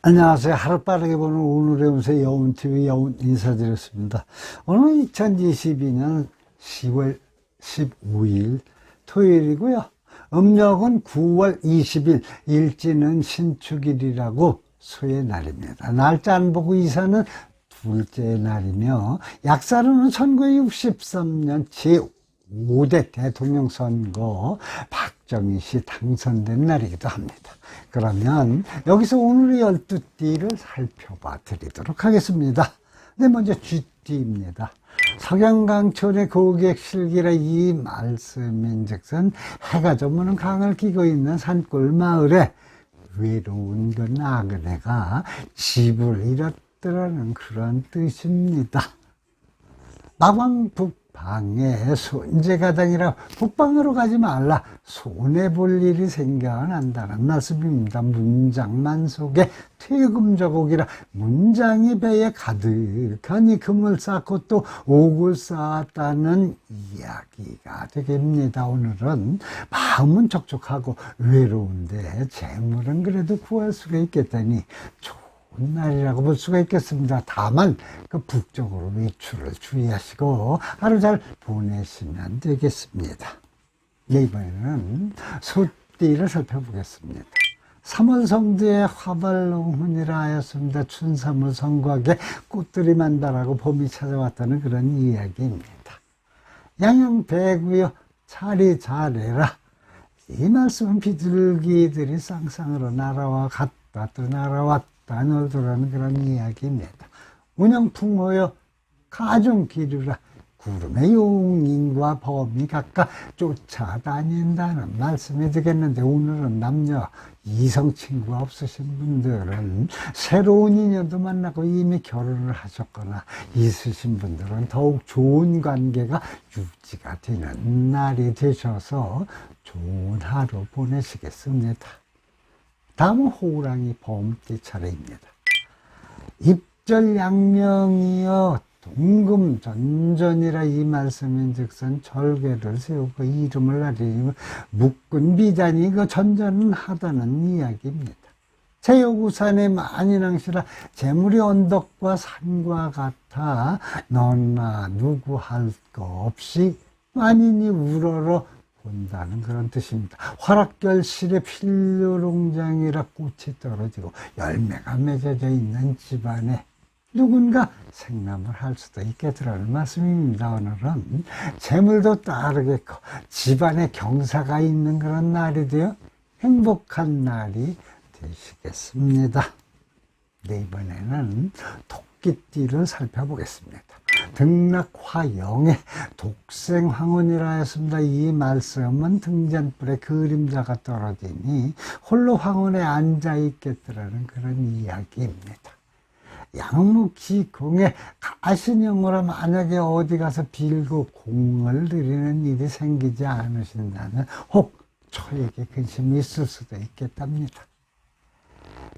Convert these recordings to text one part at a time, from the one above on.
안녕하세요. 하루 빠르게 보는 오늘의 운세 여운TV 여운 인사드렸습니다. 오늘 2022년 10월 15일 토요일이고요. 음력은 9월 20일, 일지는 신축일이라고 소의 날입니다. 날짜 안 보고 이사는 둘째 날이며, 약사로는 1963년 제 5대 대통령 선거 박정희 씨 당선된 날이기도 합니다. 그러면 여기서 오늘의 12띠를 살펴봐 드리도록 하겠습니다. 네, 먼저 쥐띠입니다. 석양강천의 고객실기라 이 말씀인 즉슨 해가 저무는 강을 끼고 있는 산골 마을에 외로운 그 나그네가 집을 잃었더라는 그런 뜻입니다. 마광 북 방에 손재가당이라 북방으로 가지 말라 손해볼 일이 생겨난다는 말씀입니다. 문장만 속에 퇴금저곡이라 문장이 배에 가득하니 금을 쌓고 또 옥을 쌓았다는 이야기가 되겠습니다. 오늘은 마음은 촉촉하고 외로운데 재물은 그래도 구할 수가 있겠다니 날이라고 볼 수가 있겠습니다. 다만 그 북쪽으로 외출을 주의하시고 하루 잘 보내시면 되겠습니다. 네, 이번에는 소띠를 살펴보겠습니다. 3월 성지의 화발농훈이라 하였습니다. 춘삼을 성곽에 꽃들이 만발하고 봄이 찾아왔다는 그런 이야기입니다. 양양배구여 차리 잘해라. 이 말씀은 비둘기들이 쌍쌍으로 날아와 갔다 또 날아왔다 놀더라는 그런 이야기입니다. 운영풍호여 가중 기르라. 구름의 용인과 범이 각각 쫓아다닌다는 말씀이 되겠는데 오늘은 남녀 이성 친구가 없으신 분들은 새로운 인연도 만나고 이미 결혼을 하셨거나 있으신 분들은 더욱 좋은 관계가 유지가 되는 날이 되셔서 좋은 하루 보내시겠습니다. 다음은 호랑이 범띠 차례입니다. 입절양명이여 동금 전전이라 이 말씀인 즉선 절개를 세우고 이름을 알리고 묶은 비단이 그 전전은 하다는 이야기입니다. 제요구산의 만인항시라 재물이 언덕과 산과 같아 너나 누구 할거 없이 만인이 우러러 본다는 그런 뜻입니다. 화락결실의 필요롱장이라 꽃이 떨어지고 열매가 맺어져 있는 집안에 누군가 생남을 할 수도 있겠더라는 말씀입니다. 오늘은 재물도 따르겠고 집안에 경사가 있는 그런 날이 되어 행복한 날이 되시겠습니다. 네, 이번에는 토끼띠를 살펴보겠습니다. 등락화영의 독생황혼이라 했습니다. 이 말씀은 등잔불에 그림자가 떨어지니 홀로 황혼에 앉아 있겠더라는 그런 이야기입니다. 양무기공에 가신형으로 만약에 어디 가서 빌고 공을 들이는 일이 생기지 않으신다면 혹 저에게 근심이 있을 수도 있겠답니다.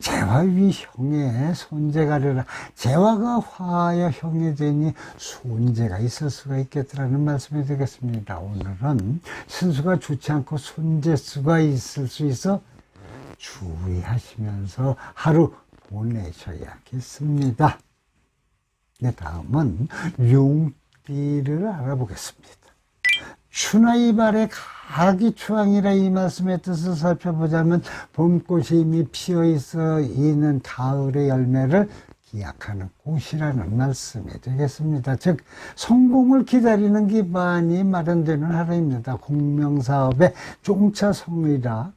재화위 형의 손재가리라 재화가 화하여 형이 되니 손재가 있을 수가 있겠더라는 말씀이 되겠습니다. 오늘은 신수가 좋지 않고 손재수가 있을 수 있어 주의하시면서 하루 보내셔야겠습니다. 네, 다음은 용띠를 알아보겠습니다. 추나이발의 가기 추앙이라 이 말씀의 뜻을 살펴보자면 봄꽃이 이미 피어 있어 있는 가을의 열매를 기약하는 꽃이라는 말씀이 되겠습니다. 즉 성공을 기다리는 기반이 마련되는 하루입니다. 공명사업의 종차성이라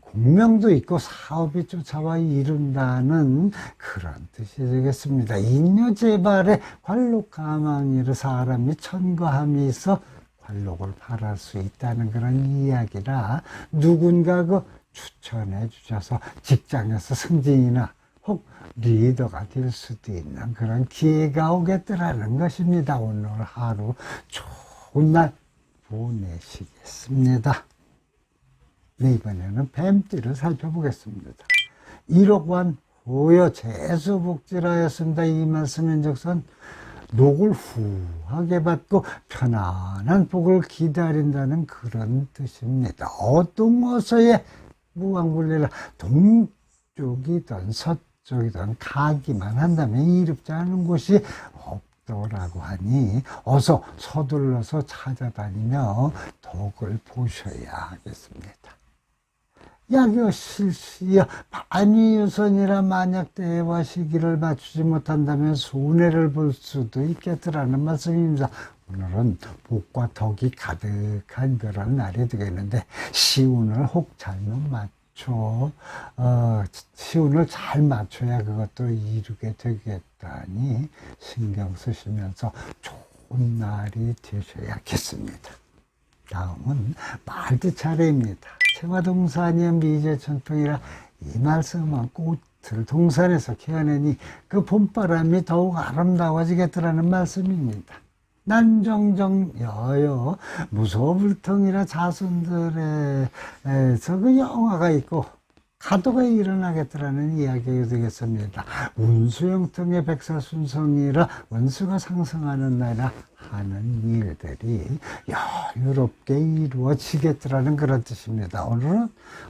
공명도 있고 사업이 쫓아와 이룬다는 그런 뜻이 되겠습니다. 인여재발의 관록가망이를 사람이 천거함이 있어 관록을 바랄 수 있다는 그런 이야기라 누군가 그 추천해 주셔서 직장에서 승진이나 혹 리더가 될 수도 있는 그런 기회가 오겠더라는 것입니다. 오늘 하루 좋은 날 보내시겠습니다. 네, 이번에는 뱀띠를 살펴보겠습니다. 1억원 후여 재수복지라였습니다. 이 말씀인 적선 녹을 후하게 받고 편안한 복을 기다린다는 그런 뜻입니다. 것에 무왕불리라 동 북쪽이든 서쪽이든 가기만 한다면 이롭지 않은 곳이 없더라고 하니 어서 서둘러서 찾아다니며 덕을 보셔야 하겠습니다. 야교 실시여 반위유선이라 만약 때와 시기를 맞추지 못한다면 손해를 볼 수도 있겠더라는 말씀입니다. 오늘은 복과 덕이 가득한 그런 날이 되겠는데 시운을 혹 잘못 맞춰 어, 시운을 잘 맞춰야 그것도 이루게 되겠다니 신경 쓰시면서 좋은 날이 되셔야겠습니다. 다음은 말띠 차례입니다. 채화동산이여 미제 천풍이라 이 말씀은 꽃을 동산에서 캐어내니 그 봄바람이 더욱 아름다워지겠더라는 말씀입니다. 난정정 여여 무소불통이라 자손들에서 그 영화가 있고 가도가 일어나겠더라는 이야기가 되겠습니다. 운수영통의 백사순성이라 원수가 상승하는 나라 하는 일들이 여유롭게 이루어지겠더라는 그런 뜻입니다. 오늘은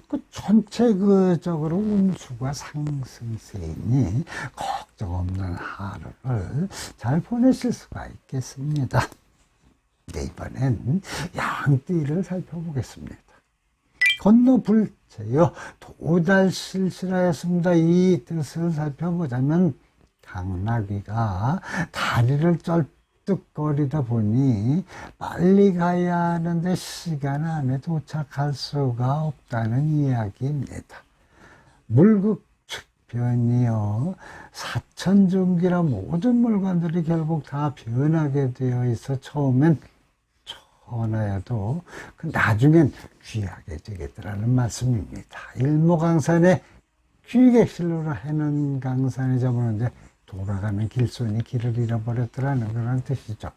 그 전체적으로 운수가 상승세이니 걱정 없는 하루를 잘 보내실 수가 있겠습니다. 네, 이번엔 양띠를 살펴보겠습니다. 불체요 도달실실하였습니다. 이 뜻을 살펴보자면 당나귀가 다리를 쩔뚝거리다 보니 빨리 가야 하는데 시간 안에 도착할 수가 없다는 이야기입니다. 물극축변이요 사천중기라 모든 물건들이 결국 다 변하게 되어 있어 처음엔 천하여도 그 나중엔 귀하게 되겠더라는 말씀입니다. 일모강산에 귀객실로라 해는 강산에 접었는데 돌아가는 길손이 길을 잃어버렸더라는 그런 뜻이죠.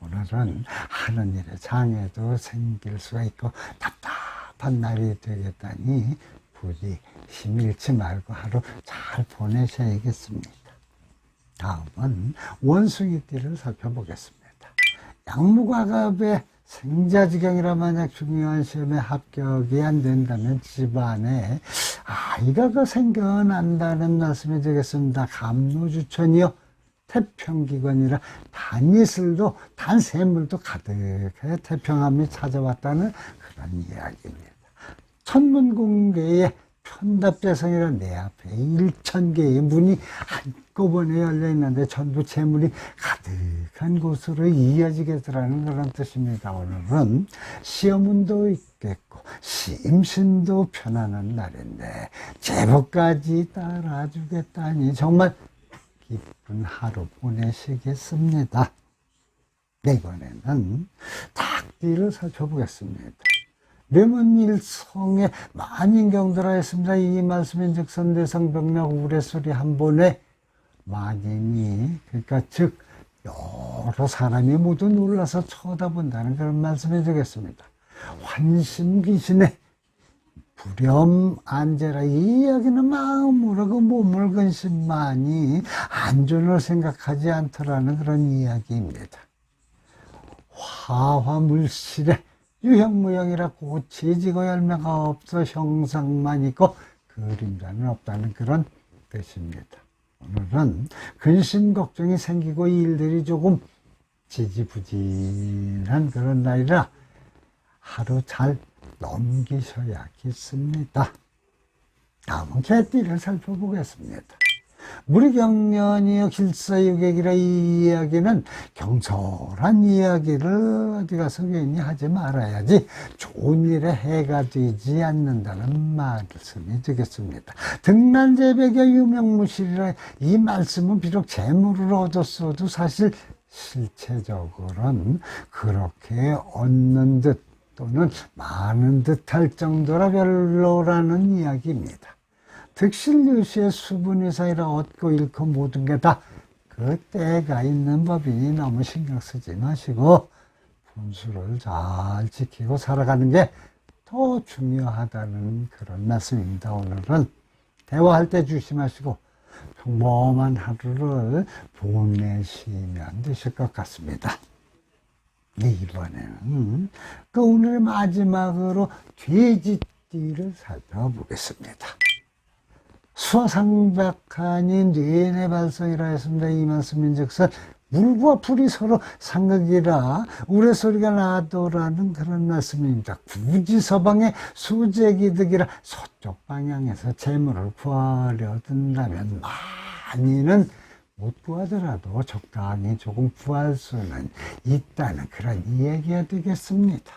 오늘은 하는 일에 장애도 생길 수가 있고 답답한 날이 되겠다니 부디 힘 잃지 말고 하루 잘 보내셔야겠습니다. 다음은 원숭이띠를 살펴보겠습니다. 양무과갑의 생자지경이라 만약 중요한 시험에 합격이 안 된다면 집안에 아이가 그 생겨난다는 말씀이 되겠습니다. 감로주천이요. 태평기관이라 단이슬도 단샘물도 가득해 태평함이 찾아왔다는 그런 이야기입니다. 천문공개의 편답재성이라 내 앞에 일천 개의 문이 한꺼번에 열려 있는데 전부 재물이 가득한 곳으로 이어지겠더라는 그런 뜻입니다. 오늘은 시험운도 있겠고 심신도 편안한 날인데 제복까지 따라주겠다니 정말 기쁜 하루 보내시겠습니다. 네, 이번에는 닭띠를 살펴보겠습니다. 뇌문일성에 만인 경들하 했습니다. 이 말씀인 즉선 대성병력 우레소리 한 번에 만인이 그러니까 즉 여러 사람이 모두 놀라서 쳐다본다는 그런 말씀이 되겠습니다. 환심귀신의 불염 안제라 이 이야기는 마음으로 그 몸을 근심만이 안전을 생각하지 않더라는 그런 이야기입니다. 화화물실에 유형무형이라 꽃이 지고 열매가 없어 형상만 있고 그림자는 없다는 그런 뜻입니다. 오늘은 근심 걱정이 생기고 일들이 조금 지지부진한 그런 날이라 하루 잘 넘기셔야겠습니다. 다음은 개띠를 살펴보겠습니다. 무리경련이여 길사유객이라 이 이야기는 경솔한 이야기를 어디 가서 괜히 하지 말아야지 좋은 일에 해가 되지 않는다는 말씀이 되겠습니다. 등란제백의 유명무실이라 이 말씀은 비록 재물을 얻었어도 사실 실체적으로는 그렇게 얻는 듯 또는 많은 듯 할 정도라 별로라는 이야기입니다. 득실유시의 수분이 사이라 얻고 잃고 모든 게 다 그 때가 있는 법이니 너무 신경 쓰지 마시고 분수를 잘 지키고 살아가는 게 더 중요하다는 그런 말씀입니다. 오늘은 대화할 때 조심하시고 평범한 하루를 보내시면 되실 것 같습니다. 네, 이번에는 그 오늘 마지막으로 돼지띠를 살펴보겠습니다. 수화상박하니 뇌의 발성이라 했습니다. 이 말씀인 즉슨 물과 불이 서로 상극이라 우레소리가 나도라는 그런 말씀입니다. 굳이 서방의 수재기득이라 서쪽 방향에서 재물을 구하려 든다면 많이는 못 구하더라도 적당히 조금 구할 수는 있다는 그런 이야기가 되겠습니다.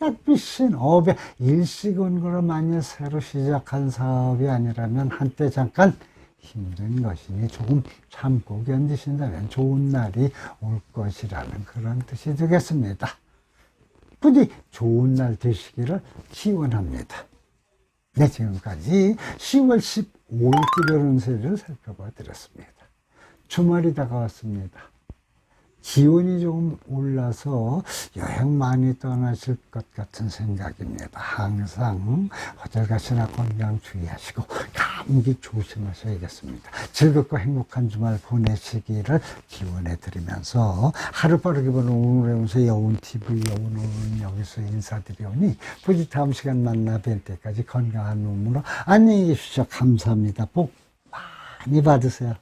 약비신 업에 일시건고로 만약 새로 시작한 사업이 아니라면 한때 잠깐 힘든 것이니 조금 참고 견디신다면 좋은 날이 올 것이라는 그런 뜻이 되겠습니다. 부디 좋은 날 되시기를 기원합니다. 네, 지금까지 10월 15일 기별 운세를 살펴봐 드렸습니다. 주말이 다가왔습니다. 기온이 조금 올라서 여행 많이 떠나실 것 같은 생각입니다. 항상 어딜 가시나 건강 주의하시고 감기 조심하셔야겠습니다. 즐겁고 행복한 주말 보내시기를 기원해 드리면서 하루 빠르게 보는 오늘의 운세 여운TV 여운은 여기서 인사드리오니 부디 다음 시간 만나 뵐 때까지 건강한 몸으로 안녕히 계십시오. 감사합니다. 복 많이 받으세요.